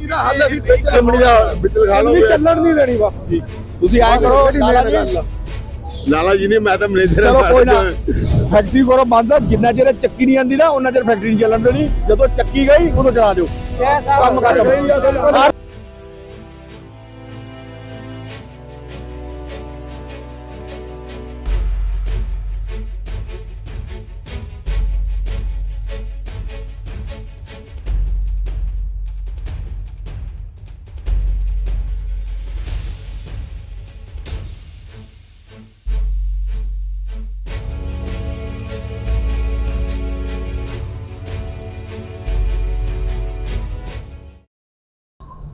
ਇਹਦਾ ਹੱਲ ਵੀ ਚਮੜੀ ਦਾ ਵਿੱਚ ਲਗਾ ਲਓ ਚੱਲਣ ਨਹੀਂ ਦੇਣੀ ਵਾ ਤੁਸੀਂ ਆਏ ਕਰੋ ਲਾਲਾ ਜੀ। ਲਾਲਾ ਜੀ ਨੇ ਮੈਂ ਤਾਂ ਮੈਨੇਜਰ ਚਲੋ ਕੋਈ ਨਾ। ਫੈਕਟਰੀ ਕੋਲ ਬੰਦ ਆ, ਜਿੰਨਾ ਚਿਰ ਚੱਕੀ ਨਹੀਂ ਆਂਦੀ ਨਾ ਉਹਨਾਂ ਚਿਰ ਫੈਕਟਰੀ ਨਹੀਂ ਚੱਲਣ ਦੇਣੀ। ਜਦੋਂ ਚੱਕੀ ਗਈ ਉਦੋਂ ਚਲਾ ਦਿਓ। ਕੰਮ ਕਰ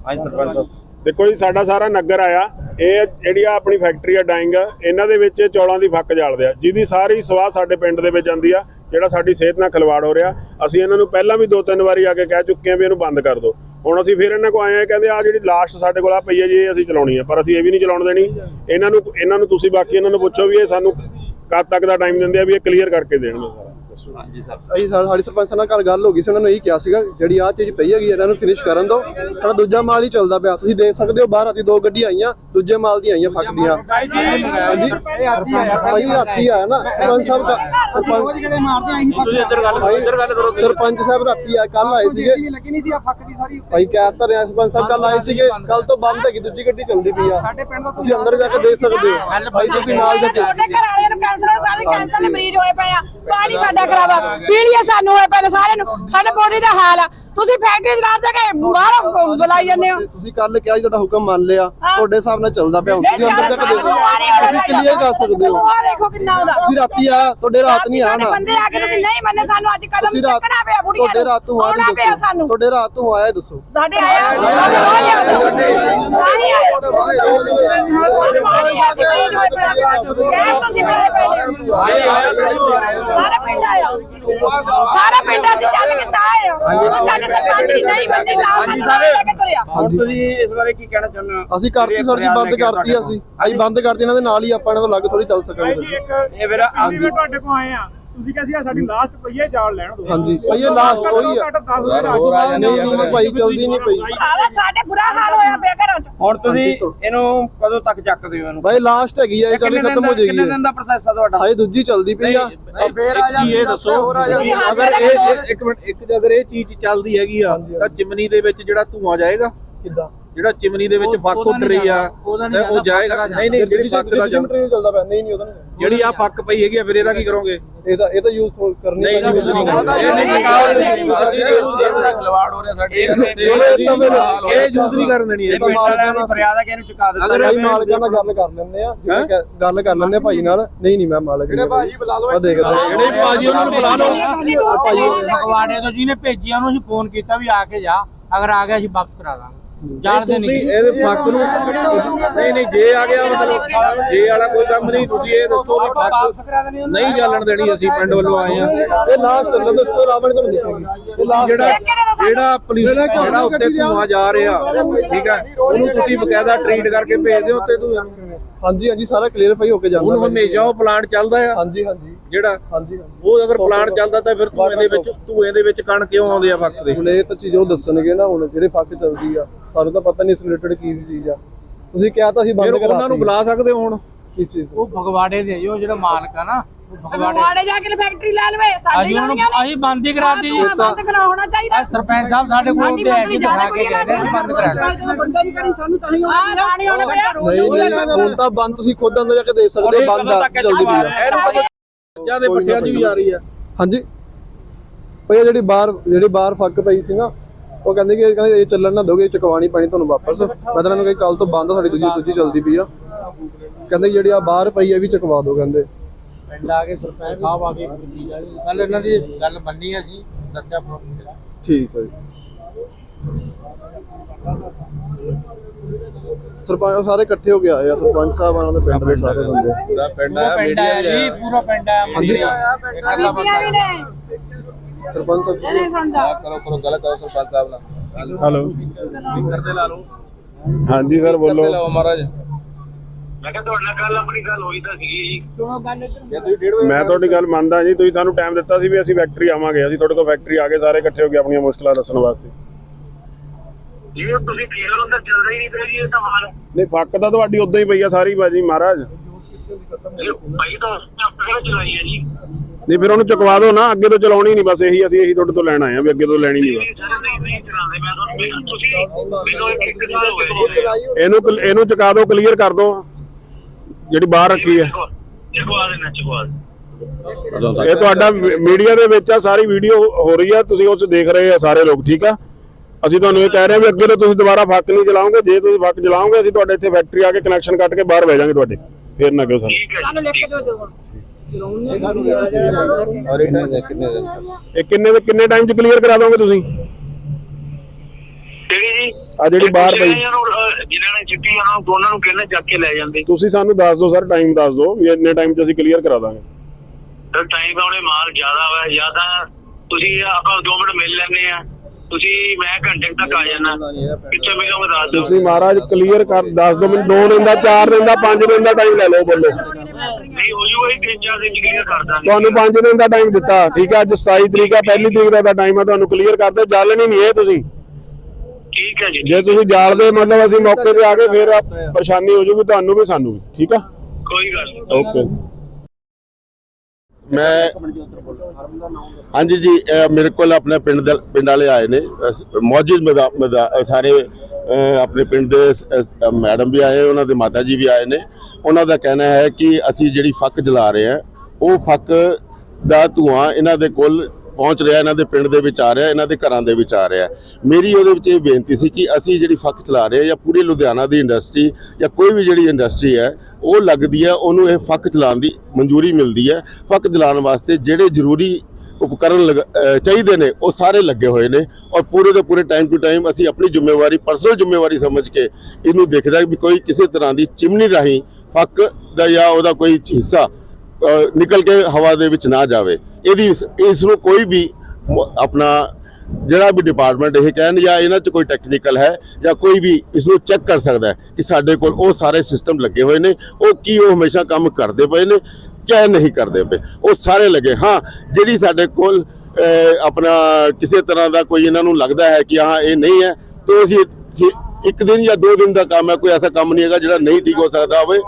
ਹਾਂਜੀ, ਸਰਪੰਚ ਸਾਹਿਬ। ਦੇਖੋ ਜੀ, ਸਾਡਾ ਸਾਰਾ ਨਗਰ ਆਇਆ। ਇਹ ਜਿਹੜੀ ਆ ਆਪਣੀ ਫੈਕਟਰੀ ਆ ਡਾਈਂਗ ਇਹਨਾਂ ਦੇ ਵਿੱਚ ਚੌਲਾਂ ਦੀ ਫੱਕ ਜਾਲਦੇ ਆ। ਜਿਹਦੀ ਸਾਰੀ ਸਵਾਹ ਸਾਡੇ ਪਿੰਡ ਦੇ ਵਿੱਚ ਆਂਦੀ ਆ, ਜਿਹੜਾ ਸਾਡੀ ਸਿਹਤ ਨਾਲ ਖਿਲਵਾੜ ਹੋ ਰਿਹਾ। ਅਸੀਂ ਇਹਨਾਂ ਨੂੰ ਪਹਿਲਾਂ ਵੀ ਦੋ ਤਿੰਨ ਵਾਰੀ ਆ ਕੇ ਕਹਿ ਚੁੱਕੇ ਆ ਵੀ ਇਹਨੂੰ ਬੰਦ ਕਰ ਦਿਓ। ਹੁਣ ਅਸੀਂ ਫਿਰ ਇਹਨਾਂ ਕੋ ਆਏ ਆ ਕਹਿੰਦੇ ਆ ਜਿਹੜੀ ਲਾਸਟ ਸਾਡੇ ਕੋਲ ਆ ਪਈ ਹੈ ਜੀ, ਇਹ ਅਸੀਂ ਚਲਾਉਣੀ ਆ। ਪਰ ਅਸੀਂ ਇਹ ਵੀ ਨਹੀਂ ਚਲਾਉਣ ਦੇਣੀ। ਇਹਨਾਂ ਨੂੰ ਇਹਨਾਂ ਨੂੰ ਤੁਸੀਂ ਬਾਕੀ ਇਹਨਾਂ ਨੂੰ ਪੁੱਛੋ ਵੀ ਇਹ ਸਾਨੂੰ ਕਦ ਤੱਕ ਦਾ ਟਾਈਮ ਦਿੰਦੇ ਆ ਵੀ ਇਹ ਕਲੀਅਰ ਕਰਕੇ ਦੇਣਗੇ। ਸਾਰਾ ਹਾਂਜੀ ਸਰ। ਅਸੀਂ ਸਾ- ਸਾਡੀ ਸਰਪੰਚ ਨਾਲ ਕੱਲ ਗੱਲ ਹੋ ਗਈ ਸੀ ਉਹਨਾਂ ਨੂੰ ਇਹੀ ਕਿਹਾ ਸੀਗਾ ਜਿਹੜੀ ਆਹ ਚੀਜ਼ ਪਈ ਹੈਗੀ ਇਹਨਾਂ ਨੂੰ ਫਿਨਿਸ਼ ਕਰਨ ਦਿਓ। ਸਾਡਾ ਦੂਜਾ ਮਾਲ ਹੀ ਚੱਲਦਾ ਪਿਆ। ਤੁਸੀਂ ਦੇਖ ਸਕਦੇ ਹੋ ਬਾਹਰ ਰਾਤੀ ਦੋ ਗੱਡੀਆਂ ਆਈਆਂ ਦੂਜੇ ਮਾਲ ਦੀਆਂ ਆਈਆਂ ਫੱਕ ਦੀਆਂ। ਹਾਂਜੀ। ਭਾਈ ਰਾਤੀ ਆਇਆ ਨਾ। ਸਰਪੰਚ ਸਾਹਿਬ ਦਾ ਸਰਪੰਚ ਜਿਹੜੇ ਮਾਰਦੇ ਆਂ ਤੁਸੀਂ ਇੱਧਰ ਗੱਲ ਕਰੋ ਇੱਧਰ ਗੱਲ ਕਰੋ। ਸਰਪੰਚ ਸਾਹਿਬ ਰਾਤੀ ਆ ਕੱਲ ਆਏ ਸੀਗੇ। ਨਹੀਂ ਲੱਗੀ ਨਹੀਂ ਸੀ ਆ ਫੱਕ ਦੀ ਸਾਰੀ ਭਾਈ ਕਹਿ ਤਾਂ ਰਿਹਾ ਸਰਪੰਚ ਸਾਹਿਬ ਕੱਲ ਆਏ ਸੀਗੇ। ਕੱਲ ਤੋਂ ਬੰਦ ਹੈਗੀ ਦੂਜੀ ਗੱਡੀ ਚੱਲਦੀ ਪਈ ਆ। ਸਾਡੇ ਪਿੰਡ ਦਾ ਤੁਸੀਂ ਅੰਦਰ ਜਾ ਕੇ ਦੇਖ ਸਕਦੇ ਹੋ। ਭਾਈ ਤੁਸੀਂ ਨਾਲ ਜਾ ਕੇ ਤੁਹਾਡੇ ਘਰ ਵਾਲਿਆਂ ਨੂੰ ਕੈਂਸਰ ਸਾਰੇ ਕੈਂਸਰ ਦੇ ਮਰੀਜ਼ ਹੋਏ ਪਏ ਆ। ਪਾਣੀ ਸਾਡਾ ਖਰਾਬ ਆ ਪੀਲੀਏ ਸਾਨੂੰ ਹੋਏ ਨੇ ਸਾਰਿਆਂ ਨੂੰ। ਸਾਡੇ ਬੋਡੀ ਦਾ ਹਾਲ ਆ। ਤੁਸੀਂ ਫੈਕਟਰੀ ਚਲਾ ਜਾ ਕੇ ਬਾਹਰੋਂ ਬੁਲਾਈ ਜਾਂਦੇ ਹੋ। ਤੁਸੀਂ ਕੱਲ ਕਿਹਾ ਤੁਹਾਡਾ ਹੁਕਮ ਮੰਨ ਲਿਆ। ਤੁਹਾਡੇ ਹਿਸਾਬ ਨਾਲ ਚੱਲਦਾ ਪਿਆ ਹੁਣ। ਤੁਸੀਂ ਅੰਦਰ ਜਾ ਕੇ ਦੇਖੋ। ਤੁਸੀਂ ਕਲੀਅਰ ਕਰ ਸਕਦੇ ਹੋ। ਦੇਖੋ ਕਿੰਨਾ ਉਹਦਾ। ਤੁਸੀਂ ਰਾਤੀ ਆ ਤੁਹਾਡੇ ਰਾਤ ਨਹੀਂ ਆਣਾ। ਬੰਦੇ ਆ ਕੇ ਤੁਸੀਂ ਨਹੀਂ ਮੰਨੇ ਸਾਨੂੰ ਅੱਜ ਕਦਮ ਚੱਕਣਾ ਪਿਆ ਬੁੜੀਆਂ ਤੁਹਾਡੇ ਰਾਤ ਤੋਂ ਆਇਆ ਦੱਸੋ। ਤੁਹਾਡੇ ਰਾਤ ਤੋਂ ਆਇਆ ਦੱਸੋ। ਸਾਡੇ ਆਇਆ। ਪਾਣੀ ਆਇਆ ਤੁਸੀਂ ਮੇਰੇ ਸਾਰਾ ਪਿੰਡ ਆਇਆ ਸਾਰਾ ਪਿੰਡ ਅਸੀਂ ਚੱਲ ਕੇ ਤਾਂ ਆਏ ਹਾਂ ਸਾਡੇ ਸਰਪੰਚ ਦੀ ਨਹੀਂ ਬੰਦੇ ਨਾ ਸਾਨੂੰ ਨਾਲ ਲੈ ਕੇ ਤੁਰਿਆ ਹੁਣ ਤੁਸੀਂ ਇਸ ਬਾਰੇ ਕੀ ਕਹਿਣਾ ਚਾਹੁੰਦੇ ਹੋ ਅਸੀਂ ਕਰਤੀ ਸਰ ਜੀ ਬੰਦ ਕਰਤੀ ਅਸੀਂ ਅਸੀਂ ਬੰਦ ਕਰਤੀ, ਇਹਨਾਂ ਦੇ ਨਾਲ ਹੀ ਆਪਾਂ ਇਹਨਾਂ ਤੋਂ ਲੱਗ ਥੋੜੀ ਚੱਲ ਸਕਾਂਗੇ ਫਿਰ। ਇਹ ਵੀਰ ਤੁਹਾਡੇ ਕੋਲ ਆਏ ਆ ਤੁਸੀਂ ਕਹਿੰਦੇ ਸਾਡੀ ਲਾਸਟ ਪਈਏ ਚਾਲ ਲੈਣ ਦੋ ਹਾਂਜੀ। ਭਾਈ ਇਹ ਲਾਸਟ ਉਹੀ ਆ ਨਹੀਂ ਨਹੀਂ ਨਹੀਂ ਭਾਈ ਚਲਦੀ ਨਹੀਂ ਪਈ। ਆਵਾ ਸਾਡੇ ਬੁਰਾ ਹਾਲ ਹੋਇਆ ਪਿਆ ਘਰਾਂ ਚ। ਹੁਣ ਤੁਸੀਂ ਹਾਂਜੀ ਤੋਂ। ਇਹਨੂੰ ਕਦੋਂ ਤੱਕ ਚੱਕਦੇ ਹੋ ਇਹਨੂੰ? ਭਾਈ ਲਾਸਟ ਹੈਗੀ ਆ ਇਹ ਚੱਲ ਕਿੰਨੇ ਖਤਮ ਦਿਨ ਹੋ ਦਾ ਕਿੰਨੇ ਜਾਏਗੀ ਦਿਨ ਦਾ ਪ੍ਰੋਸੈਸ ਆ ਤੁਹਾਡਾ? ਹਾਏ ਦੂਜੀ ਚੱਲਦੀ ਪਈ ਆ। ਇਹ ਦੱਸੋ ਅਗਰ ਇਹ ਇੱਕ ਮਿੰਟ ਇੱਕ ਜੇ ਅਗਰ ਇਹ ਚੀਜ਼ ਚੱਲਦੀ ਹੈਗੀ ਆ ਤਾਂ ਚਿਮਨੀ ਦੇ ਵਿੱਚ ਜਿਹੜਾ ਧੂਆਂ ਜਾਏਗਾ ਕਿੱਦਾਂ? ਜਿਹੜਾ ਚਿਮਨੀ ਦੇ ਵਿੱਚ ਫੱਕ ਉੱਡ ਰਹੀ ਆ ਉਹ ਜਾਏਗਾ। ਨਹੀਂ ਨਹੀਂ ਜਿਹੜੀ ਫੱਕ ਦਾ ਜਾ- ਨਹੀਂ ਚੱਲਦਾ ਪਿਆ। ਨਹੀਂ ਨਹੀਂ ਉਹਦਾ ਨਹੀਂ। ਜਿਹੜੀ ਆ ਫੱਕ ਪਈ ਹੈਗੀ ਆ ਫਿਰ ਇਹਦਾ ਕੀ ਕਰੋਗੇ? ਇਹਦਾ ਇਹ ਤਾਂ ਯੂਜ਼ ਕਰਨੀ ਨਹੀਂ ਯੂਜ਼ ਨਹੀਂ ਹੈ। ਕਰਨਾ ਇਹ ਨਹੀਂ ਖਲਵਾੜ ਹੋ ਰਿਹਾ ਸਾਡੇ ਇਹ ਤਾਂ ਫਿਰ ਇਹ ਯੂਜ਼ ਨਹੀਂ ਕਰਨ ਦੇਣੀ ਇਹ ਤਾਂ ਪਿੰਡ ਵਾਲਿਆਂ ਮਾਲਕਾਂ ਦੀ ਨਾਲ- ਫਰਿਆਦ ਹੈ ਕਿ ਇਹਨੂੰ ਚੁਕਾ ਦਿੱਤਾ ਭਾਈ ਮਾਲਕਾਂ ਨਾਲ ਗੱਲ ਕਰ ਲੈਂਦੇ ਆ ਗੱਲ ਕਰ ਲੈਂਦੇ ਆ ਭਾਈ ਨਾਲ ਨਹੀਂ ਨਹੀਂ ਮੈਂ ਮਾਲਕ ਜਿਹੜੇ ਭਾਜੀ ਬੁਲਾ ਲਓ ਆ ਦੇਖਦੇ। ਜਿਹੜੇ ਭਾਜੀ ਉਹਨਾਂ ਨੂੰ ਬੁਲਾ ਲਓ ਫਗਵਾੜੇ ਤੋਂ ਜਿਹਨੇ ਭੇਜਿਆ ਉਹਨੂੰ ਅਸੀਂ ਫੋਨ ਕੀਤਾ ਵੀ ਆ ਕੇ ਜਾ ਅਗਰ ਆ ਗਿਆ ਅਸੀਂ ਵਾਪਸ ਕਰਾ ਦਾਂਗੇ ਜਾਣਦੇ ਤੁਸੀਂ ਨਹੀਂ ਇਹਦੇ ਫੱਕ ਨੂੰ ਨਹੀਂ ਨਹੀਂ ਜੇ ਆ ਗਿਆ ਮਤਲਬ ਜੇ ਵਾਲਾ ਕੋਈ ਕੰਮ ਨਹੀਂ ਤੁਸੀਂ ਇਹ ਦੱਸੋ ਵੀ ਫੱਕ ਨਹੀਂ ਚੱਲਣ ਦੇਣੀ ਅਸੀਂ ਪਿੰਡ ਵੱਲੋਂ ਆਏ ਆ ਇਹ ਲਾਸਟ ਚੱਲਣ ਤੋਂ ਤੋਂ ਨਹੀਂ ਤੁਹਾਨੂੰ ਦਿਖੇਗੀ ਜਿਹੜਾ ਜਿਹੜਾ ਪੁਲਿਸ ਜਿਹੜਾ ਉੱਤੇ ਧੂਆਂ ਜਾ ਰਿਹਾ ਠੀਕ ਹੈ ਉਹਨੂੰ ਤੁਸੀਂ ਬਕਾਇਦਾ ਟ੍ਰੀਟ ਕਰਕੇ ਭੇਜ ਦਿਓ ਉੱਤੇ ਧੂਆਂ। ਨੂੰ ਹਾਂਜੀ ਹਾਂਜੀ ਸਾਰਾ ਕਲੀਅਰਫਾਈ ਹੋ ਕੇ ਜਾਂਦਾ ਹੁਣ। ਹਮੇਸ਼ਾ ਉਹ ਪਲਾਂਟ ਚੱਲਦਾ ਆ। ਹਾਂਜੀ ਹਾਂਜੀ। ਜਿਹੜਾ ਹਾਂਜੀ ਹਾਂਜੀ। ਉਹ ਅਗਰ ਪਲਾਂਟ ਚੱਲਦਾ ਤਾਂ ਫਿਰ ਧੂਏ ਦੇ ਵਿੱਚ ਧੂਏ ਦੇ ਵਿੱਚ ਕਣ ਕਿਉਂ ਆਉਂਦੇ ਆ ਫੱਕ ਦੇ? ਹੁਣ ਇਹ ਤਾਂ ਚੀਜ਼ ਉਹ ਦੱਸਣਗੇ ਨਾ ਹੁਣ ਜਿਹੜੇ ਫੱਕ ਚੱਲਦੀ ਆ ਸਾਨੂੰ ਤਾਂ ਪਤਾ ਨਹੀਂ ਇਸ ਰਿਲੇਟਡ ਕੀ ਚੀਜ਼ ਆ। ਤੁਸੀਂ ਕਿਹਾ ਤਾਂ ਅਸੀਂ ਫਿਰ ਬੰਦ ਕਰਾ ਉਹਨਾਂ ਨੂੰ ਬੁਲਾ ਸਕਦੇ ਹੋ ਹੁਣ? ਕੀ ਚੀਜ਼? ਉਹ ਫਗਵਾੜੇ ਦੇ ਜੋ ਜਿਹੜਾ ਮਾਲਕ ਆ ਨਾ ਉਹ ਫਗਵਾੜੇ ਵਾੜੇ ਜਾ ਕੇ ਫੈਕਟਰੀ ਲਾ ਲਵੇ ਸਾਡੇ ਲਾਉਣੀਆਂ ਨੇ। ਅਸੀਂ ਬੰਦ ਹੀ ਕਰਾਤੀ ਜੀ। ਬੰਦ ਕਰਾ ਹੋਣਾ ਚਾਹੀਦਾ। ਸਰਪੰਚ ਸਾਹਿਬ ਸਾਡੇ ਕੋਲ ਤੇ ਹੈ ਕਿ ਦਿਖਾ ਕੇ ਗਏ ਨੇ ਅਸੀਂ ਬੰਦ ਕਰਾ ਦਿੱਤਾ ਬੰਦਾ ਨਹੀਂ ਕਰੀ ਸਾਨੂੰ ਤਾਂ ਹੀ ਹਾਂ ਪਾਣੀ ਹੋਣਾ ਪਿਆ ਨਹੀਂ ਨਹੀਂ ਹੁਣ ਤਾਂ ਬੰਦ ਤੁਸੀਂ ਖੁਦ ਅੰਦਰ ਜਾ ਕੇ ਦੇਖ ਸਕਦੇ ਹੋ ਬੰਦ ਆ ਜਲਦੀ ਵੀ ਆ। ਇਹਨੂੰ ਪਤਾ ਜਾਂ ਦੇ ਪੱਠਿਆਂ ਦੀ ਵੀ ਆ ਰਹੀ ਆ। ਹਾਂਜੀ। ਭਈ ਇਹ ਜਿਹੜੀ ਬਾਹਰ ਜਿਹੜੀ ਬਾਹਰ ਫੱਕ ਪਈ ਸੀ ਨਾ ਉਹ ਕਹਿੰਦੇ ਕਿ ਕਹਿੰਦੇ ਇਹ ਚੱਲਣ ਨਾ ਦੋਗੇ ਚਕਵਾਣੀ ਪੈਣੀ ਤੁਹਾਨੂੰ ਵਾਪਸ। ਮੈਂ ਤਾਂ ਇਹਨਾਂ ਨੂੰ ਕਹੀ ਕੱਲ ਤੋਂ ਬੰਦ ਆ, ਸਾਡੀ ਦੂਜੀ ਦੂਜੀ ਚੱਲਦੀ ਪਈ ਆ। ਕਹਿੰਦੇ ਕਿ ਜਿਹੜੀ ਆ ਬਾਹਰ ਪਈ ਆ ਇਹ ਵੀ ਚਕਵਾ ਦਿਓ ਕਹਿੰਦੇ। ਪਿੰਡ ਆ ਕੇ ਸਰਪੰਚ ਸਾਹਿਬ ਆ ਕੇ ਕੀਤੀ ਜਾ ਕੱਲ ਇਹਨਾਂ ਦੀ ਗੱਲ ਮੰਨੀ ਅਸੀਂ ਦੱਸਿਆ ਪ੍ਰੋਫੈਸਰ ਠੀਕ ਹੈ ਜੀ। ਸਰਪੰਚ ਸਾਰੇ ਇਕੱਠੇ ਹੋ ਕੇ ਆਏ ਆ ਸਰਪੰਚ ਸਾਹਿਬ ਆਣਾ ਦੇ ਪਿੰਡ ਦੇ ਸਾਰੇ ਬੰਦੇ। ਪੂਰਾ ਪਿੰਡ ਪੂਰਾ ਆ ਪਿੰਡ ਮੀਡੀਆ ਆਇਆ ਵੀ ਜੀ ਆ ਪੂਰਾ ਪਿੰਡ ਆਇਆ ਹਾਂਜੀ। ਇਕੱਲਾ ਬੀਬੀਆਂ ਵੀ ਬੰਦਾ ਨੇ ਸਰਪੰਚ ਸਾਹਿਬ ਸੁਣਦਾ ਕਰੋ ਕਰੋ ਗੱਲ ਕਰੋ ਸਰਪੰਚ ਸਾਹਿਬ ਨਾਲ। ਹੈਲੋ। ਕਰਦੇ ਲਾ ਲਓ। ਹਾਂਜੀ ਸਰ ਬੋਲੋ। ਮਹਾਰਾਜ। ਮੈਂ ਤੁਹਾਡੀ ਗੱਲ ਮੰਨਦਾ ਜੀ ਤੁਸੀਂ ਸਾਨੂੰ ਟਾਈਮ ਦਿੱਤਾ ਸੀ ਵੀ ਅਸੀਂ ਫੈਕਟਰੀ ਆਵਾਂਗੇ ਅਸੀਂ ਤੁਹਾਡੇ ਕੋਲ ਫੈਕਟਰੀ ਆ ਕੇ ਸਾਰੇ ਇਕੱਠੇ ਹੋ ਕੇ ਆਪਣੀਆਂ ਮੁਸ਼ਕਲਾਂ ਦੱਸਣ ਵਾਸਤੇ। ਇਹ ਤੁਸੀਂ ਫੇਰ ਅੰਦਰ ਚੱਲਦਾ ਹੀ ਨਹੀਂ ਪਿਆ ਜੀ ਇਹ ਤਾਂ ਮਾਲ ਨਹੀਂ ਫੱਕ ਤਾਂ ਤੁਹਾਡੀ ਉਦਾਂ ਹੀ ਪਈ ਆ ਸਾਰੀ ਬਾਜੀ ਮਹਾਰਾਜ। ਇਹ ਭਾਈ ਤਾਂ ਕਿਹੜਾ ਚਲਾਈ ਹੈ ਜੀ। ਨਹੀਂ ਫਿਰ ਉਹਨੂੰ ਚੁਕਵਾ ਦਿਓ ਨਾ ਅੱਗੇ ਤੋਂ ਚਲਾਉਣੀ ਨਹੀਂ ਬਸ ਇਹੀ ਅਸੀਂ ਇਹੀ ਤੁਹਾਡੇ ਤੋਂ ਲੈਣ ਆਏ ਆ ਵੀ ਅੱਗੇ ਤੋਂ ਲੈਣੀ ਨਹੀਂ ਬਸ। ਇਹਨੂੰ ਇਹਨੂੰ ਚੁਕਾ ਦਿਓ ਕਲੀਅਰ ਕਰ ਦਿਓ। ਜਿਹੜੀ ਬਾਹਰ ਰੱਖੀ ਹੈ ਚਕਵਾ ਦੇਣਾ ਚਕਵਾ ਦੇ ਇਹ ਤੁਹਾਡਾ ਮੀਡੀਆ ਦੇ ਵਿੱਚ ਆ ਸਾਰੀ ਵੀਡੀਓ ਹੋ ਰਹੀ ਆ ਤੁਸੀਂ ਉਸ 'ਚ ਦੇਖ ਰਹੇ ਆ ਸਾਰੇ ਲੋਕ ਠੀਕ ਆ? ਅਸੀਂ ਤੁਹਾਨੂੰ ਇਹ ਕਹਿ ਰਹੇ ਆ ਵੀ ਅੱਗੇ ਤੋਂ ਤੁਸੀਂ ਦੁਬਾਰਾ ਫੱਕ ਨਹੀਂ ਚਲਾਓਗੇ ਜੇ ਤੁਸੀਂ ਫੱਕ ਚਲਾਓਗੇ ਅਸੀਂ ਤੁਹਾਡੇ ਇੱਥੇ ਫੈਕਟਰੀ ਆ ਕੇ ਕਨੈਕਸ਼ਨ ਕੱਟ ਕੇ ਬਾਹਰ ਭੇਜਾਂਗੇ ਤੁਹਾਡੇ। ਫੇਰ ਨਾ ਕਿਉਂ ਸਰ ਠੀਕ ਹੈ ਸਾਨੂੰ ਲਿਖ ਕੇ ਦਿਓ ਦਿਓ ਇਹ ਕਿੰਨੇ ਦੇ ਕਿੰਨੇ ਟਾਈਮ 'ਚ ਕਲੀਅਰ ਕਰਾ ਦੋਗੇ ਤੁਸੀਂ? ਕਿਹੜੀ ਜੀ ਆ ਜਿਹੜੀ ਬਾਹਰ ਪਈ। ਜਿਹਨਾਂ ਨੂੰ ਅਹ, ਜਿਨ੍ਹਾਂ ਨੇ ਚਿੱਟੀ ਉਹਨਾਂ ਨੂੰ ਦੋਨਾਂ ਨੂੰ ਕਹਿੰਦੇ ਚੱਕ ਕੇ ਲੈ ਜਾਂਦੇ। ਤੁਸੀਂ ਸਾਨੂੰ ਦੱਸ ਦਿਓ ਸਰ ਟਾਈਮ ਦੱਸ ਦਿਓ ਵੀ ਇੰਨੇ ਟਾਈਮ 'ਚ ਅਸੀਂ ਕਲੀਅਰ ਕਰਾ ਦਾਂਗੇ। ਤਾਂ ਟਾਈਮ ਆਉਣੇ ਮਾਲ ਜ਼ਿਆਦਾ ਵਾ ਜ਼ਿਆਦਾ ਤੁਸੀਂ ਆਪਾਂ 2 ਮਿੰਟ ਮਿਲ ਲੈਂਦੇ ਆ। ਤੁਸੀਂ ਮੈਂ ਘੰਟੇ ਕੁ ਤੱਕ ਆ ਜਾਣਾ ਕਿੱਥੇ ਮਿਲੋਗੇ ਦੱਸ ਦਿਓ। ਤੁਸੀਂ ਮਹਾਰਾਜ ਕਲੀਅਰ ਕਰ ਦੱਸ ਦਿਓ ਮੈਨੂੰ। 2 ਦਿਨ ਦਾ 4 ਦਿਨ ਦਾ 5 ਦਿਨ ਦਾ ਟਾਈਮ ਲੈ ਲਓ ਬੋਲੋ ਨਹੀਂ ਹੋ ਜੂਗਾ ਹੀ ਤਿੰਨ ਚਾਰ ਦਿਨ ਕਲੀਅਰ ਕਰ ਦਾਂਗੇ। ਤੁਹਾਨੂੰ 5 ਦਿਨ ਦਾ ਟਾਈਮ ਦਿੱਤਾ। ਠੀਕ ਹੈ ਅੱਜ 27 ਤਰੀਕ ਹੈ ਪਹਿਲੀ ਤਰੀਕ ਦਾ ਟਾਈਮ ਹੈ ਤੁਹਾਨੂੰ ਕਲੀਅਰ ਕਰ ਦਿਓ। ਜਾਲਣੀ ਨਹੀਂ ਇਹ ਤੁਸੀਂ। ਠੀਕ ਹੈ ਜੀ ਜੇ ਤੁਸੀਂ ਜਾਲਦੇ ਮਤਲਬ ਅਸੀਂ ਮੌਕੇ ਤੇ ਆ ਕੇ ਫਿਰ ਪਰੇਸ਼ਾਨੀ ਹੋ ਜੂਗੀ ਤੁਹਾਨੂੰ ਵੀ ਸਾਨੂੰ ਵੀ। ਠੀਕ ਆ? ਕੋਈ ਗੱਲ ਨਹੀਂ। ਓਕੇ। ਮੈਂ ਹਾਂਜੀ ਜੀ ਮੇਰੇ ਕੋਲ ਆਪਣੇ ਪਿੰਡ ਦੇ ਪਿੰਡ ਵਾਲੇ ਆਏ ਨੇ। ਮੌਜੂਦ ਸਾਰੇ ਆਪਣੇ ਪਿੰਡ ਦੇ ਮੈਡਮ ਵੀ ਆਏ ਉਹਨਾਂ ਦੇ ਮਾਤਾ ਜੀ ਵੀ ਆਏ ਨੇ। ਉਹਨਾਂ ਦਾ ਕਹਿਣਾ ਹੈ ਕਿ ਅਸੀਂ ਜਿਹੜੀ ਫੱਕ ਜਲਾ ਰਹੇ ਹਾਂ ਉਹ ਫੱਕ ਦਾ ਧੂਆਂ ਇਹਨਾਂ ਦੇ ਕੋਲ ਪਹੁੰਚ ਰਿਹਾ, ਇਹਨਾਂ ਦੇ ਪਿੰਡ ਦੇ ਵਿੱਚ ਆ ਰਿਹਾ, ਇਹਨਾਂ ਦੇ ਘਰਾਂ ਦੇ ਵਿੱਚ ਆ ਰਿਹਾ। ਮੇਰੀ ਉਹਦੇ ਵਿੱਚ ਇਹ ਬੇਨਤੀ ਸੀ ਕਿ ਅਸੀਂ ਜਿਹੜੀ ਫੱਕ ਚਲਾ ਰਹੇ ਹਾਂ ਜਾਂ ਪੂਰੀ ਲੁਧਿਆਣਾ ਦੀ ਇੰਡਸਟਰੀ ਜਾਂ ਕੋਈ ਵੀ ਜਿਹੜੀ ਇੰਡਸਟਰੀ ਹੈ, ਉਹ ਲੱਗਦੀ ਹੈ, ਉਹਨੂੰ ਇਹ ਫੱਕ ਚਲਾਉਣ ਦੀ ਮਨਜ਼ੂਰੀ ਮਿਲਦੀ ਹੈ। ਫੱਕ ਚਲਾਉਣ ਵਾਸਤੇ ਜਿਹੜੇ ਜ਼ਰੂਰੀ ਉਪਕਰਨ ਲਗ- ਚਾਹੀਦੇ ਨੇ, ਉਹ ਸਾਰੇ ਲੱਗੇ ਹੋਏ ਨੇ ਔਰ ਪੂਰੇ ਦੇ ਪੂਰੇ ਟਾਈਮ ਟੂ ਟਾਈਮ ਅਸੀਂ ਆਪਣੀ ਜ਼ਿੰਮੇਵਾਰੀ, ਪਰਸਨਲ ਜ਼ਿੰਮੇਵਾਰੀ ਸਮਝ ਕੇ ਇਹਨੂੰ ਦੇਖਦਾ ਵੀ ਕੋਈ ਕਿਸੇ ਤਰ੍ਹਾਂ ਦੀ ਚਿਮਨੀ ਰਾਹੀਂ ਫੱਕ ਦਾ ਜਾਂ ਉਹਦਾ ਕੋਈ ਹਿੱਸਾ ਨਿਕਲ ਕੇ ਹਵਾ ਦੇ ਵਿੱਚ ਨਾ ਜਾਵੇ। ਇਹਦੀ ਇਸ ਨੂੰ ਕੋਈ ਵੀ ਆਪਣਾ ਜਿਹੜਾ ਵੀ ਡਿਪਾਰਟਮੈਂਟ ਇਹ ਕਹਿਣ ਜਾਂ ਇਹਨਾਂ 'ਚ ਕੋਈ ਟੈਕਨੀਕਲ ਹੈ ਜਾਂ ਕੋਈ ਵੀ ਇਸ ਨੂੰ ਚੈੱਕ ਕਰ ਸਕਦਾ ਹੈ ਕਿ ਸਾਡੇ ਕੋਲ ਉਹ ਸਾਰੇ ਸਿਸਟਮ ਲੱਗੇ ਹੋਏ ਨੇ, ਉਹ ਕੀ ਉਹ ਹਮੇਸ਼ਾ ਕੰਮ ਕਰਦੇ ਪਏ ਨੇ, ਕਿਆ ਨਹੀਂ ਕਰਦੇ ਪਏ। ਉਹ ਸਾਰੇ ਲੱਗੇ। ਹਾਂ, ਜਿਹੜੀ ਸਾਡੇ ਕੋਲ ਆਪਣਾ ਕਿਸੇ ਤਰ੍ਹਾਂ ਦਾ ਕੋਈ ਇਹਨਾਂ ਨੂੰ ਲੱਗਦਾ ਹੈ ਕਿ ਹਾਂ ਇਹ ਨਹੀਂ ਹੈ, ਤਾਂ ਅਸੀਂ ਇੱਕ ਦਿਨ ਜਾਂ ਦੋ ਦਿਨ ਦਾ ਕੰਮ ਹੈ, ਕੋਈ ਐਸਾ ਕੰਮ ਨਹੀਂ ਹੈਗਾ ਜਿਹੜਾ ਨਹੀਂ ਠੀਕ ਹੋ ਸਕਦਾ ਹੋਵੇ।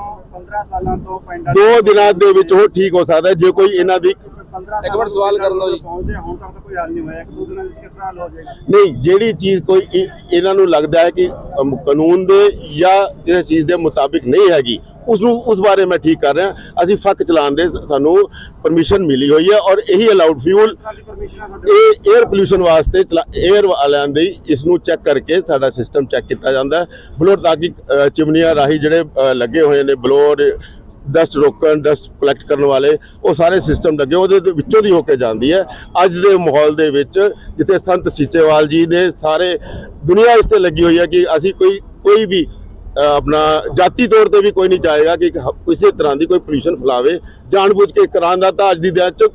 15 ਸਾਲਾਂ ਤੋਂ ਪਿੰਡਾਂ ਦੋ ਦਿਨਾਂ ਦੇ ਵਿੱਚ ਉਹ ਠੀਕ ਹੋ ਸਕਦਾ ਹੈ ਜੇ ਕੋਈ ਇਹਨਾਂ ਦੀ 15 ਇੱਕ ਮਿੰਟ ਸਵਾਲ ਕਰ ਲਓ ਜੀ। ਪਹੁੰਚਦੇ ਹੁਣ ਤੱਕ ਤਾਂ ਕੋਈ ਹੱਲ ਨਹੀਂ ਹੋਇਆ ਇੱਕ ਦੋ ਦਿਨਾਂ ਵਿੱਚ ਕਿਸ ਤਰ੍ਹਾਂ ਹੱਲ ਹੋ ਜਾਏਗਾ? ਨਹੀਂ ਜਿਹੜੀ ਚੀਜ਼ ਕੋਈ ਇ- ਇਹਨਾਂ ਨੂੰ ਲੱਗਦਾ ਹੈ ਕਿ ਅਮ, ਕਾਨੂੰਨ ਦੇ ਜਾਂ ਕਿਸੇ ਚੀਜ਼ ਦੇ ਮੁਤਾਬਿਕ ਨਹੀਂ ਹੈਗੀ ਉਸ ਨੂੰ ਉਸ ਬਾਰੇ ਮੈਂ ਠੀਕ ਕਰ ਰਿਹਾ। ਅਸੀਂ ਫੱਕ ਚਲਾਉਣ ਦੇ ਸਾਨੂੰ ਪਰਮਿਸ਼ਨ ਮਿਲੀ ਹੋਈ ਹੈ ਔਰ ਇਹੀ ਅਲਾਉਡ ਫਿਊਲ ਇਹ 에ਅਰ ਪੋਲੂਸ਼ਨ ਵਾਸਤੇ 에ਅਰ ਵਾਲਿਆਂ ਦੀ ਇਸ ਨੂੰ ਚੈੱਕ ਕਰਕੇ ਸਾਡਾ ਸਿਸਟਮ ਚੈੱਕ ਕੀਤਾ ਜਾਂਦਾ ਹੈ। ਬਲੋਰ ਤਾਂ ਕਿ ਚਿਮਨੀਆਂ ਰਾਹੀਂ ਜਿਹੜੇ ਲੱਗੇ ਹੋਏ ਨੇ ਬਲੋਰ ਡਸਟ ਰੋਕਣ ਡਸਟ ਕਲੈਕਟ ਕਰਨ ਵਾਲੇ, ਉਹ ਸਾਰੇ ਸਿਸਟਮ ਲੱਗੇ, ਉਹਦੇ ਵਿੱਚੋਂ ਦੀ ਹੋ ਕੇ ਜਾਂਦੀ ਹੈ। ਅੱਜ ਦੇ ਮਾਹੌਲ ਦੇ ਵਿੱਚ ਜਿੱਥੇ ਸੰਤ ਸੀਚੇਵਾਲ ਜੀ ਨੇ ਸਾਰੇ, ਦੁਨੀਆ ਇਸ ਤੇ ਲੱਗੀ ਹੋਈ ਹੈ ਕਿ ਅਸੀਂ ਕੋਈ ਕੋਈ ਵੀ ਆਪਣਾ ਜਾਤੀ ਤੌਰ ਤੇ ਵੀ ਕੋਈ ਨਹੀਂ ਚਾਹੇਗਾ ਕਿ ਕਿਸੇ ਤਰ੍ਹਾਂ ਦੀ ਕੋਈ ਪੋਲੂਸ਼ਨ ਫੈਲਾਵੇ। ਜਾਣਬੁੱਝ ਕੇ ਕਰਾਉਣ ਦਾ ਤਾਂ ਅੱਜ ਦੀ ਦਿਨ ਚ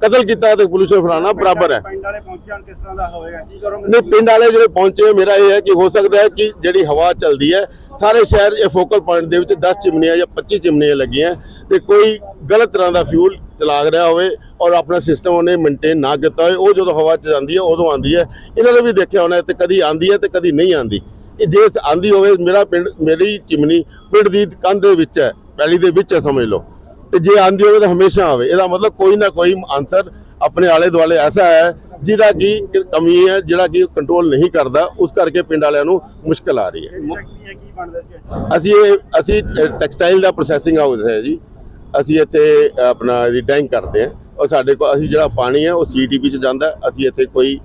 ਕਤਲ ਕੀਤਾ ਤੇ ਪੋਲੂਸ਼ਨ ਫੈਲਾਉਣਾ ਬਰਾਬਰ ਹੈ। ਪਿੰਡ ਵਾਲੇ ਪਹੁੰਚੇ ਹੁਣ ਕਿਸ ਤਰ੍ਹਾਂ ਦਾ ਹੋਵੇਗਾ ਕੀ ਕਰੋਗੇ ਨਹੀਂ ਪਿੰਡ ਵਾਲੇ ਜਿਹੜੇ ਪਹੁੰਚੇ ਮੇਰਾ ਇਹ ਹੈ ਕਿ ਹੋ ਸਕਦਾ ਹੈ ਕਿ ਜਿਹੜੀ ਹਵਾ ਚੱਲਦੀ ਹੈ ਸਾਰੇ ਸ਼ਹਿਰ ਇਹ ਫੋਕਲ ਪੁਆਇੰਟ ਦੇ ਵਿੱਚ 10 ਚਿਮਨੀਆਂ ਜਾਂ 25 ਚਿਮਨੀਆਂ ਲੱਗੀਆਂ ਤੇ ਕੋਈ ਗਲਤ ਤਰ੍ਹਾਂ ਦਾ ਫਿਊਲ ਚਲਾ ਰਿਹਾ ਹੋਵੇ ਔਰ ਆਪਣਾ ਸਿਸਟਮ ਉਹਨੇ ਮੇਨਟੇਨ ਨਾ ਕੀਤਾ ਹੋਵੇ ਉਹ ਜਦੋਂ ਹਵਾ 'ਚ ਜਾਂਦੀ ਹੈ ਉਦੋਂ ਆਂਦੀ ਹੈ। ਇਹਨਾਂ ਨੇ ਵੀ ਦੇਖਿਆ ਹੋਣਾ ਤੇ ਕਦੀ ਆਂਦੀ ਹੈ ਤੇ ਕਦੀ ਨਹੀਂ ਆਂਦੀ ਇਹ ਜੇ ਆਂਦੀ ਹੋਵੇ ਮੇਰਾ ਪਿੰਡ ਮੇਰੀ ਚਿਮਨੀ ਪਿੰਡ ਦੀ ਕੰਧ ਦੇ ਵਿੱਚ ਹੈ ਪੈਲੀ ਦੇ ਵਿੱਚ ਹੈ ਸਮਝ ਲਓ। ਤੇ ਜੇ ਆਂਦੀ ਹੋਵੇ ਤਾਂ ਹਮੇਸ਼ਾ ਆਵੇ। ਇਹਦਾ ਮਤਲਬ ਕੋਈ ਨਾ ਕੋਈ ਆਨਸਰ ਆਪਣੇ ਆਲੇ ਦੁਆਲੇ ਐਸਾ ਹੈ ਜਿਹਦਾ ਕਿ ਕਮੀ ਹੈ ਜਿਹੜਾ ਕਿ ਕੰਟਰੋਲ ਨਹੀਂ ਕਰਦਾ ਉਸ ਕਰਕੇ ਪਿੰਡ ਵਾਲਿਆਂ ਨੂੰ ਮੁਸ਼ਕਲ ਆ ਰਹੀ ਹੈ। ਅਸੀਂ ਇਹ ਅਸੀਂ ਟੈਕਸਟਾਈਲ ਦਾ ਪ੍ਰੋਸੈਸਿੰਗ ਹਾਊਸ ਹੈ ਜੀ। ਅਸੀਂ ਇੱਥੇ ਆਪਣਾ ਇਹਦੀ ਡੈਂਗ ਕਰਦੇ ਹਾਂ। ਔਰ ਸਾਡੇ ਕੋਲ ਅਸੀਂ ਜਿਹੜਾ ਪਾਣੀ ਹੈ ਉਹ ਸੀਟੀਪੀ ਚ ਜਾਂਦਾ। ਅਸੀਂ ਇੱਥੇ ਕੋਈ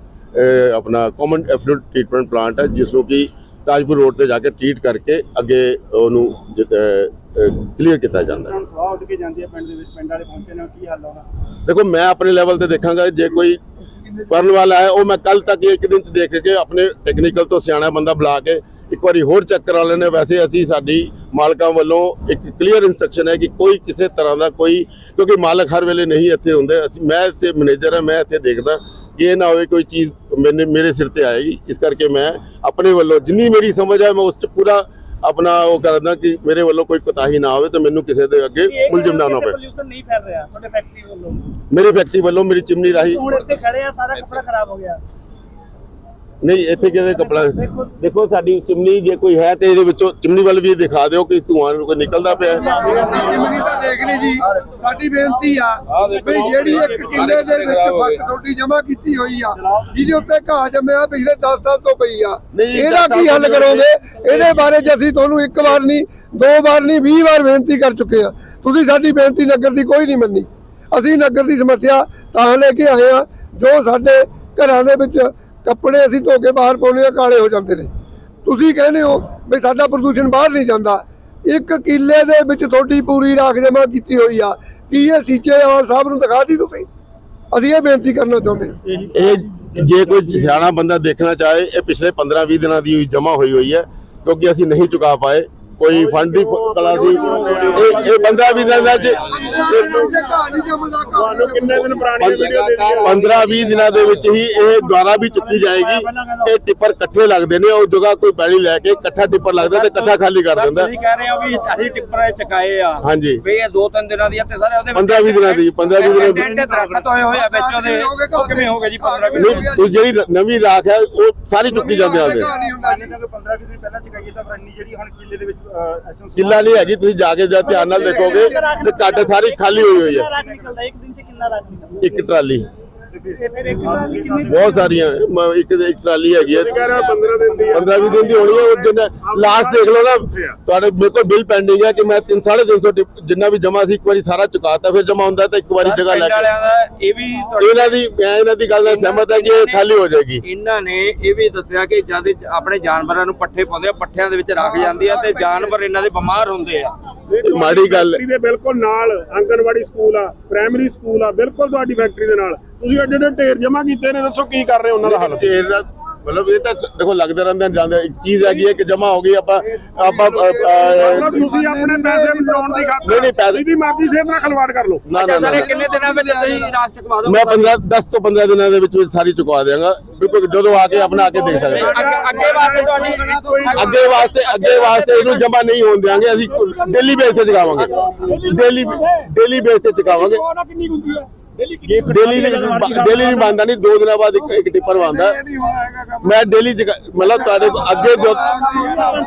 ਆਪਣਾ ਕਾਮਨ ਐਫਲੂਟ ਟ੍ਰੀਟਮੈਂਟ ਪਲਾਂਟ ਹੈ ਜਿਸ ਨੂੰ ਕਿ ਤਾਜਪੁਰ ਰੋਡ ਤੇ ਜਾ ਕੇ ਟ੍ਰੀਟ ਕਰਕੇ ਅੱਗੇ ਉਹਨੂੰ ਕਲੀਅਰ ਕੀਤਾ ਜਾਂਦਾ ਹੈ। ਸਵਾਹ ਉੱਡ ਕੇ ਜਾਂਦੀ ਹੈ ਪਿੰਡ ਦੇ ਵਿੱਚ ਪਿੰਡ ਵਾਲੇ ਪਹੁੰਚੇ ਨੇ ਕੀ ਹੱਲ ਹੋਣਾ? ਦੇਖੋ ਮੈਂ ਆਪਣੇ ਲੈਵਲ ਤੇ ਦੇਖਾਂਗਾ ਜੇ ਕੋਈ ਕਰਨ ਵਾਲਾ ਹੈ ਉਹ ਮੈਂ ਕੱਲ ਤੱਕ ਇੱਕ ਦਿਨ ਚ ਦੇਖ ਕੇ ਆਪਣੇ ਟੈਕਨੀਕਲ ਤੋਂ ਸਿਆਣਾ ਬੰਦਾ ਬੁਲਾ ਕੇ ਇੱਕ ਵਾਰੀ ਹੋਰ ਚੈੱਕ ਕਰਾ ਲੈਣੇ ਵੈਸੇ ਅਸੀਂ ਸਾਡੀ ਮਾਲਕਾਂ ਵੱਲੋਂ ਇੱਕ ਕਲੀਅਰ ਇਨਸਟਰਕਸ਼ਨ ਹੈ ਕਿ ਕੋਈ ਕਿਸੇ ਤਰ੍ਹਾਂ ਦਾ ਕੋਈ ਕਿਉਂਕਿ ਮਾਲਕ ਹਰ ਵੇਲੇ ਨਹੀਂ ਇੱਥੇ ਹੁੰਦੇ। ਅਸੀਂ ਮੈਂ ਇੱਥੇ ਮੈਨੇਜਰ ਹਾਂ ਮੈਂ ਇੱਥੇ ਦੇਖਦਾ। ਕਿ ਇਹ ਨਾ ਹੋਵੇ ਕੋਈ ਚੀਜ਼ ਮੈਨੇ ਮੇਰੇ ਸਿਰ ਤੇ ਆਏਗੀ। ਇਸ ਕਰਕੇ ਮੈਂ ਆਪਣੇ ਵੱਲੋਂ ਜਿੰਨੀ ਮੇਰੀ ਸਮਝ ਹੈ ਮੈਂ ਉਸ 'ਚ ਪੂਰਾ ਆਪਣਾ ਉਹ ਕਰਦਾ ਕਿ ਮੇਰੇ ਵੱਲੋਂ ਕੋਈ ਕੋਤਾਹੀ ਨਾ ਹੋਵੇ ਤੇ ਮੈਨੂੰ ਕਿਸੇ ਦੇ ਅੱਗੇ ਮੁਲਜ਼ਮ ਨਾ ਹੋਣਾ ਪਵੇ ਪੋਲੂਸ਼ਨ ਨਹੀਂ ਫੈਲ ਰਿਹਾ ਤੁਹਾਡੇ ਫੈਕਟਰੀ ਵੱਲੋਂ। ਮੇਰੀ ਫੈਕਟਰੀ ਵੱਲੋਂ ਮੇਰੀ ਚਿਮਨੀ ਰਾਹੀਂ ਹੁਣ ਇੱਥੇ ਖੜੇ ਆ ਸਾਰਾ ਕੱਪੜਾ ਖਰਾਬ ਹੋ ਗਿਆ। ਨਹੀਂ ਇੱਥੇ ਕਿਹਦੇ ਕਪੜਾ? ਦੇਖੋ ਸਾਡੀ ਚਿਮਨੀ ਜੇ ਕੋਈ ਹੈ ਤੇ ਇਹਦੇ ਵਿੱਚੋਂ ਚਿਮਨੀ ਵੱਲ ਵੀ ਦਿਖਾ ਦਿਓ ਕਿ ਧੂਆਂ ਨੂੰ ਕੋਈ ਨਿਕਲਦਾ ਪਿਆ ਹੈ। ਜਿਮਨੀ ਤਾਂ ਦੇਖ ਲਈ ਜੀ। ਸਾਡੀ ਬੇਨਤੀ ਆ ਵੀ ਜਿਹੜੀ ਇੱਕ ਕਿੱਲੇ ਦੇ ਵਿੱਚ ਫੱਕ ਤੁਹਾਡੀ ਜਮ੍ਹਾਂ ਕੀਤੀ ਹੋਈ ਆ ਜਿਹਦੇ ਉੱਤੇ ਘਾਹ ਜੰਮਿਆ ਪਿਛਲੇ 10 ਸਾਲ ਤੋਂ ਪਈ ਆ। ਇਹਦਾ ਕੀ ਹੱਲ ਕਰੋਗੇ? ਇਹਦੇ ਬਾਰੇ ਜੇ ਅਸੀਂ ਤੁਹਾਨੂੰ ਇੱਕ ਵਾਰ ਨਹੀਂ ਦੋ ਵਾਰ ਨਹੀਂ 20 ਵਾਰ ਬੇਨਤੀ ਕਰ ਚੁੱਕੇ ਆ। ਤੁਸੀਂ ਸਾਡੀ ਬੇਨਤੀ ਨਗਰ ਦੀ ਕੋਈ ਨਹੀਂ ਮੰਨੀ। ਅਸੀਂ ਨਗਰ ਦੀ ਸਮੱਸਿਆ ਤਾਂ ਲੈ ਕੇ ਆਏ ਆ ਜੋ ਸਾਡੇ ਘਰਾਂ ਦੇ ਵਿੱਚ ਕੱਪੜੇ ਅਸੀਂ ਧੋ ਕੇ ਬਾਹਰ ਪਾਉਂਦੇ ਆ ਕਾਲੇ ਹੋ ਜਾਂਦੇ ਨੇ। ਤੁਸੀਂ ਕਹਿੰਦੇ ਹੋ ਵੀ ਸਾਡਾ ਪ੍ਰਦੂਸ਼ਣ ਬਾਹਰ ਨਹੀਂ ਜਾਂਦਾ। ਇੱਕ ਕਿੱਲੇ ਦੇ ਵਿੱਚ ਤੁਹਾਡੀ ਪੂਰੀ ਰਾਖ ਜਮਾ ਕੀਤੀ ਹੋਈ ਆ। ਕੀ ਇਹ ਸੀਚੇਵਾਲ ਸਾਹਿਬ ਨੂੰ ਦਿਖਾ ਦੀ ਤੁਸੀਂ? ਅਸੀਂ ਇਹ ਬੇਨਤੀ ਕਰਨਾ ਚਾਹੁੰਦੇ ਹਾਂ। ਇਹ ਜੇ ਕੋਈ ਸਿਆਣਾ ਬੰਦਾ ਦੇਖਣਾ ਚਾਹੇ, ਇਹ ਪਿਛਲੇ 15-20 ਦਿਨਾਂ ਦੀ ਜਮ੍ਹਾਂ ਹੋਈ ਹੋਈ ਹੈ, ਕਿਉਂਕਿ ਅਸੀਂ ਨਹੀਂ ਚੁਕਾ ਪਾਏ। ਕੋਈ ਫੰਡ ਦੀ ਕਲਾ ਸੀ ਇਹ ਇਹ 15-20 ਦਿਨਾਂ ਚ ਤੁਹਾਨੂੰ ਕਿੰਨੇ ਦਿਨ ਪੁਰਾਣੀ ਵੀਡੀਓ ਦੇ ਦਿੱਤੀ 15-20 ਦਿਨਾਂ ਦੇ ਵਿੱਚ ਹੀ ਇਹ ਦੁਆਰਾ ਵੀ ਚੁੱਕੀ ਜਾਏਗੀ। ਇਹ ਟਿੱਪਰ ਇਕੱਠੇ ਲੱਗਦੇ ਨੇ ਉਹ ਜਗ੍ਹਾ ਕੋਈ ਪੈਲੀ ਲੈ ਕੇ ਇਕੱਠਾ ਟਿੱਪਰ ਲੱਗਦਾ ਤੇ ਇਕੱਠਾ ਖਾਲੀ ਕਰ ਦਿੰਦਾ। ਤੁਸੀਂ ਕਹਿ ਰਹੇ ਹੋ ਵੀ ਅਸੀਂ ਟਿੱਪਰ ਚਕਾਏ ਆ। ਹਾਂਜੀ। ਵੀ ਇਹ ਦੋ ਤਿੰਨ ਦਿਨਾਂ ਦੀ ਤੇ ਸਾਰੇ ਉਹਦੇ 15-20 ਦਿਨਾਂ ਦੀ 15-20 ਦਿਨਾਂ ਦੀ। ਟੈਂਡੇ ਦਰਖਤ ਹੋਏ ਹੋਏ ਆ ਵਿੱਚ ਉਹਦੇ ਉਹ ਕਿਵੇਂ ਹੋ ਗਏ ਜੀ 15 ਨਹੀਂ ਤੁਸੀਂ ਜਿਹੜੀ ਨਵੀਂ ਰਾਖ ਹੈ ਉਹ ਸਾਰੀ ਚੁੱਕੀ ਜਾਂਦੇ ਆਉਂਦੇ ਜਿੰਨੇ ਕੋ 15 20 ਦਿਨ ਪਹਿਲਾਂ ਚਕਾਈਏ ਤਾਂ ਫਿਰ ਇੰਨੀ ਜਿਹੜੀ ਹੁਣ ਕਿੱਲੇ ਦੇ ਵਿੱਚ ਐਸੋ ਕਿੱਲਾ ਨਹੀਂ ਹੈਗੀ ਤੁਸੀਂ ਜਾ ਕੇ ਜਦ ਧਿਆਨ ਨਾਲ ਦੇਖੋਗੇ ਤੇ ਕੱਟ ਸਾਰੀ ਖਾਲੀ ਹੋਈ ਹੋਈ ਹੈ। ਨਿਕਲਦਾ ਇੱਕ ਦਿਨ ਚ ਕਿੰਨਾ ਇੱਕ ਟਰਾਲੀ। ਤੇ ਫਿਰ ਇੱਕ ਟਰਾਲੀ ਕਿੰਨੀ ਬਹੁਤ ਸਾਰੀਆਂ ਮ- ਇੱਕ ਇੱਕ ਟਰਾਲੀ ਹੈਗੀ ਹੈ ਕਹਿ ਰਿਹਾ 15 ਦਿਨ ਦੀ ਆ। 15 20 ਦਿਨ ਦੀ ਹੋਣੀ ਹੈ ਉਹ ਦਿਨ ਲਾਸਟ ਦੇਖ ਲਓ ਨਾ ਤੁਹਾਡੇ ਮੇਰੇ ਕੋਲ ਬਿੱਲ ਪੈਂਡਿੰਗ ਹੈ ਕਿ ਮੈਂ 3 350 ਟਿਪ ਜਿੰਨਾ ਵੀ ਜਮਾ ਸੀ ਇੱਕ ਵਾਰੀ ਸਾਰਾ ਚੁਕਾਤਾ ਫਿਰ ਜਮਾ ਹੁੰਦਾ ਤਾਂ ਇੱਕ ਵਾਰੀ ਜਗ੍ਹਾ ਲੈ ਕੇ। ਵਾਲਿਆਂ ਦਾ ਇਹ ਵੀ ਤੁਹਾਡੇ- ਇਹਨਾਂ ਦੀ ਮੈਂ ਇਹਨਾਂ ਦੀ ਗੱਲ ਨਾਲ ਸਹਿਮਤ ਹੈ ਕਿ ਇਹ ਖਾਲੀ ਹੋ ਜਾਏਗੀ। ਇਹਨਾਂ ਨੇ ਇਹ ਵੀ ਦੱਸਿਆ ਕਿ ਜਦ ਆਪਣੇ ਜਾਨਵਰਾਂ ਨੂੰ ਪੱਠੇ ਪਾਉਂਦੇ ਆ ਪੱਠਿਆਂ ਦੇ ਵਿੱਚ ਰੱਖ ਜਾਂਦੀ ਆ ਤੇ ਜਾਨਵਰ ਇਹਨਾਂ ਦੇ ਬਿਮਾਰ ਹੁੰਦੇ ਆ। ਮਾੜੀ ਗੱਲ ਦੇ ਬਿਲਕੁਲ ਨਾਲ ਆਂਗਣਵਾੜੀ ਸਕੂਲ ਆ ਪ੍ਰਾਇਮਰੀ ਸਕੂਲ ਆ ਬਿਲਕੁਲ ਤੁਹਾਡੀ ਫੈਕਟਰੀ ਦੇ ਨਾਲ। ਤੁਸੀਂ ਐਡੇ ਐਡੇ ਢੇਰ ਜਮਾ ਕੀਤੇ ਨੇ ਦੱਸੋ ਕੀ ਕਰ ਰਹੇ ਹੋ ਉਹਨਾਂ ਦਾ ਹੱਲ? ਢੇਰ ਦਾ ਮਤਲਬ ਇਹ ਤਾਂ ਦੇਖੋ ਲੱਗਦਾ ਰਹਿੰਦਾ ਜਾਂਦੇ ਇੱਕ ਚੀਜ਼ ਹੈਗੀ ਹੈ ਕਿ ਜਮਾ ਹੋ ਗਈ ਆਪਾਂ ਆਪਾਂ ਤੁਸੀਂ ਆਪਣੇ ਪੈਸੇ ਬਚਾਉਣ ਦੀ ਖਾਤਰ ਨਹੀਂ, ਨਹੀਂ, ਪੈਸੇ- ਜਿਹਦੀ ਮਰਜ਼ੀ ਸਿਹਤ ਨਾਲ ਖਲਵਾੜ ਕਰ ਲਓ। ਨਾ ਨਾ ਕਿੰਨੇ ਦਿਨਾਂ ਵਿੱਚ ਤੁਸੀਂ ਰਾਜ ਚਕਵਾ ਦੋ ਮੈਂ 15 10 ਤੋਂ 15 ਦਿਨਾਂ ਦੇ ਵਿੱਚ ਵਿੱਚ ਸਾਰੀ ਚੁਕਵਾ ਦਿਆਂਗਾ। ਬਿਲਕੁਲ ਜਦੋਂ ਆ ਕੇ ਆਪਣਾ ਆ ਕੇ ਦੇਖ ਸਕਦੇ। ਅੱਗੇ ਵਾਸਤੇ ਤੁਹਾਡੀ ਅੱਗੇ ਵਾਸਤੇ ਅੱਗੇ ਵਾਸਤੇ ਇਹਨੂੰ ਜਮਾ ਨਹੀਂ ਹੋਣ ਦਿਆਂਗੇ ਅਸੀਂ ਡੇਲੀ ਬੇਸ ਤੇ ਚੁਕਾਵਾਂਗੇ। ਡੇਲੀ ਡੇਲੀ ਬੇਸ ਤੇ ਚੁਕਾਵਾਂਗੇ। ਕਿੰਨੀ ਹੁੰਦੀ ਹੈ? ਡੇਲੀ ਡੇਲੀ ਨਹੀਂ ਬੰਦਾ ਨਹੀਂ ਦੋ ਦਿਨਾਂ ਬਾਅਦ ਇੱਕ ਇੱਕ ਟਿੱਪਰ ਬੰਦਾ ਮੈਂ ਡੇਲੀ ਮਤਲਬ ਤੁਹਾਡੇ ਅੱਗੇ ਜੋ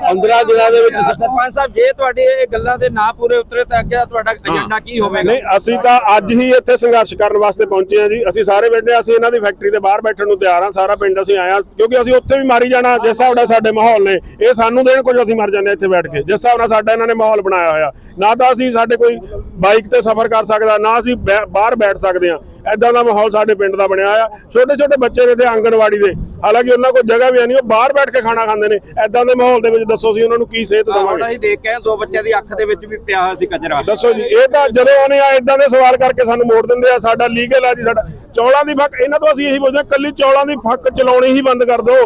15 ਦਿਨਾਂ ਦੇ ਵਿੱਚ ਸਰਪੰਚ ਸਾਹਿਬ ਜੇ ਤੁਹਾਡੇ ਇਹ ਗੱਲਾਂ ਦੇ ਨਾ ਪੂਰੇ ਉਤਰੇ ਤਾਂ ਅੱਗੇ ਤੁਹਾਡਾ ਏਜੰਡਾ ਕੀ ਹੋਵੇਗਾ? ਨਹੀਂ ਅਸੀਂ ਤਾਂ ਅੱਜ ਹੀ ਇੱਥੇ ਸੰਘਰਸ਼ ਕਰਨ ਵਾਸਤੇ ਪਹੁੰਚੇ ਹਾਂ ਜੀ। ਅਸੀਂ ਸਾਰੇ ਬੈਠੇ ਅਸੀਂ ਇਹਨਾਂ ਦੀ ਫੈਕਟਰੀ ਦੇ ਬਾਹਰ ਬੈਠਣ ਨੂੰ ਤਿਆਰ ਹਾਂ। ਸਾਰਾ ਪਿੰਡ ਅਸੀਂ ਆਇਆ ਕਿਉਂਕਿ ਅਸੀਂ ਉੱਥੇ ਵੀ ਮਾਰੀ ਜਾਣਾ ਜਿਸ ਹਿਸਾਬ ਨਾਲ ਸਾਡੇ ਮਾਹੌਲ ਨੇ। ਇਹ ਸਾਨੂੰ ਦੇਣ ਕੁਝ ਅਸੀਂ ਮਰ ਜਾਂਦੇ ਹਾਂ ਇੱਥੇ ਬੈਠ ਕੇ। ਜਿਸ ਹਿਸਾਬ ਨਾਲ ਸਾਡਾ ਇਹਨਾਂ ਨੇ ਮਾਹੌਲ ਬਣਾਇਆ ਹੋਇਆ। ਨਾ ਤਾਂ ਅਸੀਂ ਸਾਡੇ ਕੋਈ ਬਾਈਕ ਤੇ ਸਫ਼ਰ ਕਰ ਸਕਦਾ ਨਾ ਅਸੀਂ ਬਾਹਰ ਬੈਠ ਸਕਦੇ ਹਾਂ। ਐਦਾਂ ਦਾ ਮਾਹੌਲ ਸਾਡੇ ਪਿੰਡ ਦਾ ਬਣਿਆ ਹੋਇਆ। ਛੋਟੇ ਛੋਟੇ ਬੱਚੇ ਨੇ ਤੇ ਆਂਗਣਵਾੜੀ ਦੇ। ਹਾਲਾਂਕਿ ਉਹਨਾਂ ਕੋਲ ਜਗ੍ਹਾ ਵੀ ਨਹੀਂ ਉਹ ਬਾਹਰ ਬੈਠ ਕੇ ਖਾਣਾ ਖਾਂਦੇ ਨੇ। ਐਦਾਂ ਦੇ ਮਾਹੌਲ ਦੇ ਵਿੱਚ ਦੱਸੋ ਅਸੀਂ ਉਹਨਾਂ ਨੂੰ ਕੀ ਸਿਹਤ ਦੇਵਾਂਗੇ। ਅਸੀਂ ਦੇਖ ਕੇ ਦੋ ਬੱਚਿਆਂ ਦੀ ਅੱਖ ਦੇ ਵਿੱਚ ਵੀ ਪਿਆ ਹੋਇਆ ਸੀ ਕਚਰਾ। ਦੱਸੋ ਜੀ ਇਹ ਤਾਂ ਜਦੋਂ ਉਹਨੇ ਆ ਇਦਾਂ ਦੇ ਸਵਾਲ ਕਰਕੇ ਸਾਨੂੰ ਮੋੜ ਦਿੰਦੇ ਆ। ਸਾਡਾ ਲੀਗਲ ਆ ਜੀ ਸਾਡਾ ਚੌਲਾਂ ਦੀ ਫੱਕ ਇਹਨਾਂ ਤੋਂ ਅਸੀਂ ਇਹੀ ਪੁੱਛਦੇ ਕੱਲੀ ਚੌਲਾਂ ਦੀ ਫੱਕ ਚਲਾਉਣੀ ਹੀ ਬੰਦ ਕਰ ਦਿਓ।